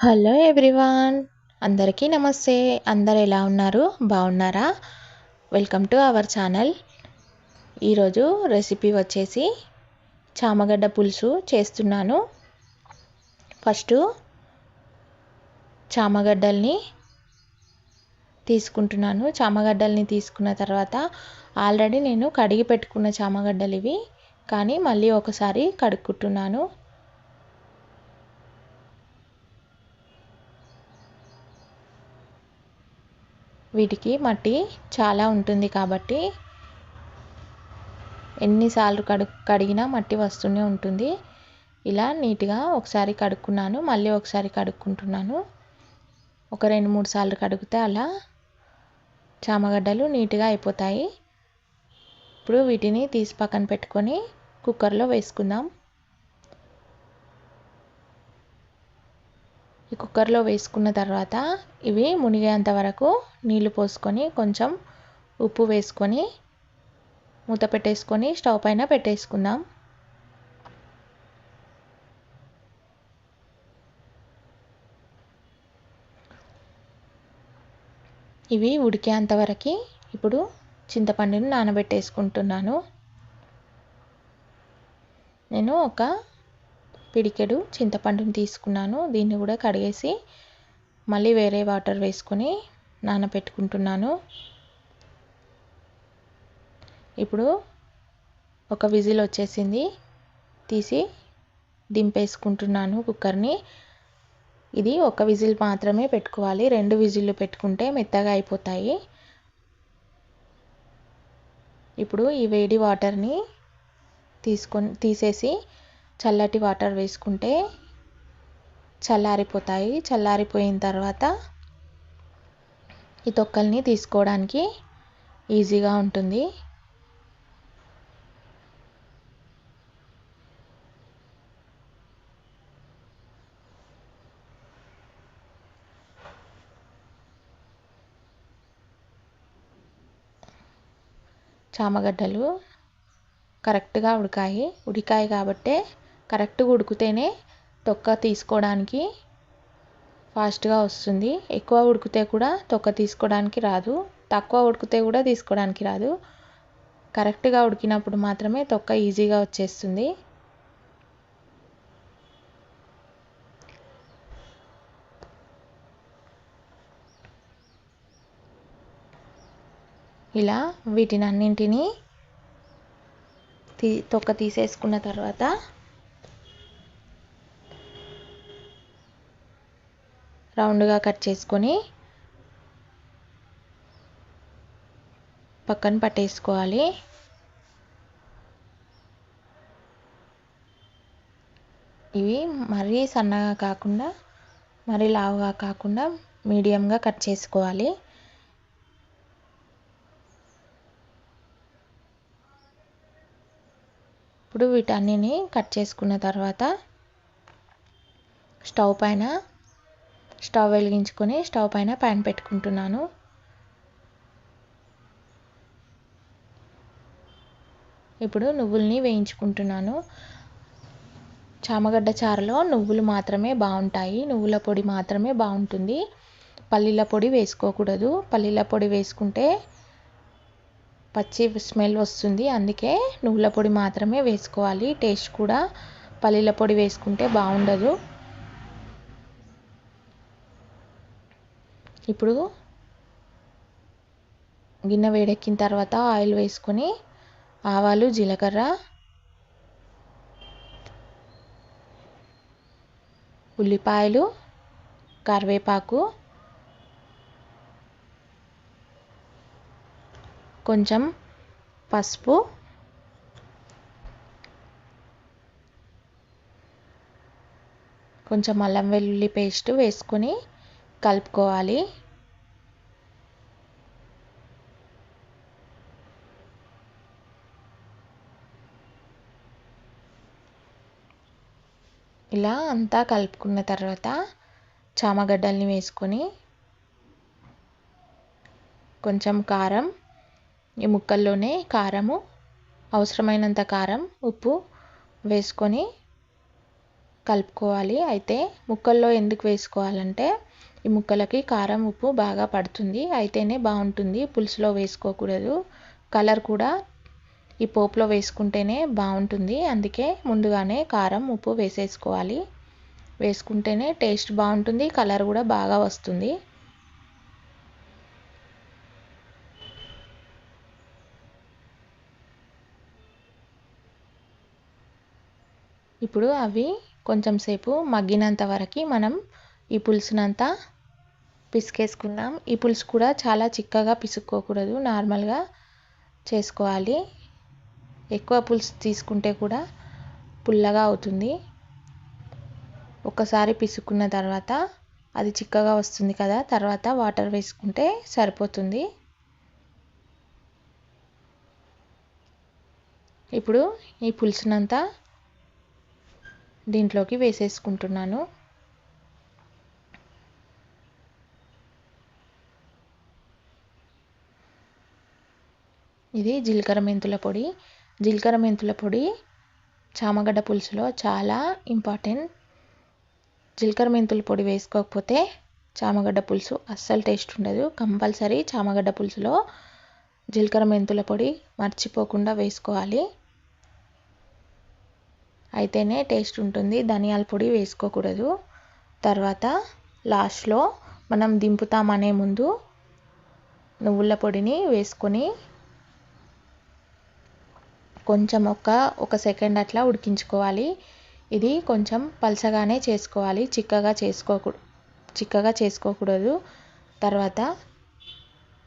Hello everyone. అందరికీ నమస్తే. అందరు ఎలా ఉన్నారు? బాగున్నారా? Welcome to our channel. ఈరోజు రెసిపీ వచ్చేసి చామగడ్డ పులుసు చేస్తున్నాను. ఫస్ట్ చామగడ్డల్ని తీసుకుంటున్నాను. చామగడ్డల్ని తీసుకున్న తర్వాత ఆల్రెడీ నేను కడిగి పెట్టుకున్న చామగడ్డలు ఇవి కానీ మళ్ళీ ఒకసారి కడుక్కుంటున్నాను. వీటికి మట్టి చాలా ఉంటుంది కాబట్టి ఎన్నిసార్లు కడు కడిగినా మట్టి వస్తూనే ఉంటుంది. ఇలా నీట్గా ఒకసారి కడుక్కున్నాను మళ్ళీ ఒకసారి కడుక్కుంటున్నాను. ఒక రెండు మూడు సార్లు కడిగితే అలా చామగడ్డలు నీట్గా అయిపోతాయి. ఇప్పుడు వీటిని తీసి పక్కన పెట్టుకొని కుక్కర్లో వేసుకుందాం. ఈ కుక్కర్లో వేసుకున్న తర్వాత ఇవి మునిగేంత వరకు నీళ్ళు పోసుకొని కొంచెం ఉప్పు వేసుకొని మూత పెట్టేసుకొని స్టవ్ పైన పెట్టేసుకుందాం. ఇవి ఉడికేంత వరకు ఇప్పుడు చింతపండుని నానబెట్టేసుకుంటున్నాను. నేను ఒక పిడికెడు చింతపండుని తీసుకున్నాను. దీన్ని కూడా కడిగేసి మళ్ళీ వేరే వాటర్ వేసుకొని నానబెట్టుకుంటున్నాను. ఇప్పుడు ఒక విజిల్ వచ్చేసింది. తీసి దింపేసుకుంటున్నాను కుక్కర్ని. ఇది ఒక విజిల్ మాత్రమే పెట్టుకోవాలి. రెండు విజిల్లు పెట్టుకుంటే మెత్తగా అయిపోతాయి. ఇప్పుడు ఈ వేడి వాటర్ని తీసుకొని తీసేసి చల్లటి వాటర్ వేసుకుంటే చల్లారిపోతాయి. చల్లారిపోయిన తర్వాత ఈ తొక్కల్ని తీసుకోవడానికి ఈజీగా ఉంటుంది. చామగడ్డలు కరెక్ట్గా ఉడికాయి. ఉడికాయి కాబట్టే కరెక్ట్గా ఉడికితేనే తొక్క తీసుకోవడానికి ఫాస్ట్గా వస్తుంది. ఎక్కువ ఉడికితే కూడా తొక్క తీసుకోవడానికి రాదు. తక్కువ ఉడికితే కూడా తీసుకోవడానికి రాదు. కరెక్ట్గా ఉడికినప్పుడు మాత్రమే తొక్క ఈజీగా వచ్చేస్తుంది. ఇలా వీటిని అన్నింటినీ తీ తొక్క తీసేసుకున్న తర్వాత రౌండ్గా కట్ చేసుకొని పక్కన పట్టేసుకోవాలి. ఇవి మరీ సన్నగా కాకుండా మరీ లావుగా కాకుండా మీడియంగా కట్ చేసుకోవాలి. ఇప్పుడు వీటన్నిని కట్ చేసుకున్న తర్వాత స్టవ్ పైన స్టవ్ వెలిగించుకొని స్టవ్ పైన ప్యాన్ పెట్టుకుంటున్నాను. ఇప్పుడు నువ్వుల్ని వేయించుకుంటున్నాను. చామగడ్డ చారులో నువ్వులు మాత్రమే బాగుంటాయి. నువ్వుల పొడి మాత్రమే బాగుంటుంది. పల్లీల పొడి వేసుకోకూడదు. పల్లీల పొడి వేసుకుంటే పచ్చి స్మెల్ వస్తుంది. అందుకే నువ్వుల పొడి మాత్రమే వేసుకోవాలి. టేస్ట్ కూడా పల్లీల పొడి వేసుకుంటే బాగుండదు. ఇప్పుడు గిన్నె వేడెక్కిన తర్వాత ఆయిల్ వేసుకొని ఆవాలు జీలకర్ర ఉల్లిపాయలు కరివేపాకు కొంచెం పసుపు కొంచెం అల్లం వెల్లుల్లి పేస్ట్ వేసుకొని కలుపుకోవాలి. ఇలా అంతా కలుపుకున్న తర్వాత చామగడ్డల్ని వేసుకొని కొంచెం కారం ఈ ముక్కల్లోనే కారము అవసరమైనంత కారం ఉప్పు వేసుకొని కలుపుకోవాలి. అయితే ముక్కల్లో ఎందుకు వేసుకోవాలంటే ఈ ముక్కలకి కారం ఉప్పు బాగా పడుతుంది. అయితేనే బాగుంటుంది. పులుసులో వేసుకోకూడదు. కలర్ కూడా ఈ పోపులో వేసుకుంటేనే బాగుంటుంది. అందుకే ముందుగానే కారం ఉప్పు వేసేసుకోవాలి. వేసుకుంటేనే టేస్ట్ బాగుంటుంది. కలర్ కూడా బాగా వస్తుంది. ఇప్పుడు అవి కొంచెం సేపు మగ్గినంత వరకు మనం ఈ పులుసునంతా పిసికేసుకున్నాం ఈ పులుసు కూడా చాలా చిక్కగా పిసుక్కోకూడదు. నార్మల్గా చేసుకోవాలి. ఎక్కువ పులుసు తీసుకుంటే కూడా పుల్లగా అవుతుంది. ఒకసారి పిసుక్కున్న తర్వాత అది చిక్కగా వస్తుంది కదా తర్వాత వాటర్ వేసుకుంటే సరిపోతుంది. ఇప్పుడు ఈ పులుసునంతా దీంట్లోకి వేసేసుకుంటున్నాను. ఇది జీలకర్ర మెంతుల పొడి. జీలకర్ర మెంతుల పొడి చామగడ్డ పులుసులో చాలా ఇంపార్టెంట్ జీలకర్ర మెంతుల పొడి వేసుకోకపోతే చామగడ్డ పులుసు అస్సలు టేస్ట్ ఉండదు. కంపల్సరీ చామగడ్డ పులుసులో జీలకర్ర మెంతుల పొడి మర్చిపోకుండా వేసుకోవాలి. అయితేనే టేస్ట్ ఉంటుంది. ధనియాల పొడి వేసుకోకూడదు. తర్వాత లాస్ట్లో మనం దింపుతామనే ముందు నువ్వుల పొడిని వేసుకొని కొంచెం ఒక ఒక సెకండ్ అట్లా ఉడికించుకోవాలి. ఇది కొంచెం పలసగానే చేసుకోవాలి. చిక్కగా చేసుకోకూ చిక్కగా చేసుకోకూడదు. తర్వాత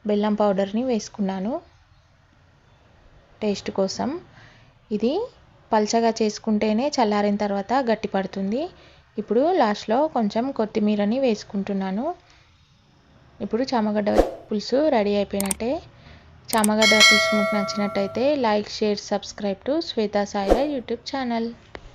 బెల్లం పౌడర్ని వేసుకున్నాను. టేస్ట్ కోసం. ఇది పల్చగా చేసుకుంటేనే చల్లారిన తర్వాత గట్టి పడుతుంది. ఇప్పుడు లాస్ట్లో కొంచెం కొత్తిమీరని వేసుకుంటున్నాను. ఇప్పుడు చామగడ్డ పులుసు రెడీ అయిపోయినట్టే. చామగడ్డ పులుసు మీకు నచ్చినట్టయితే like share subscribe to Shweta Saira YouTube channel.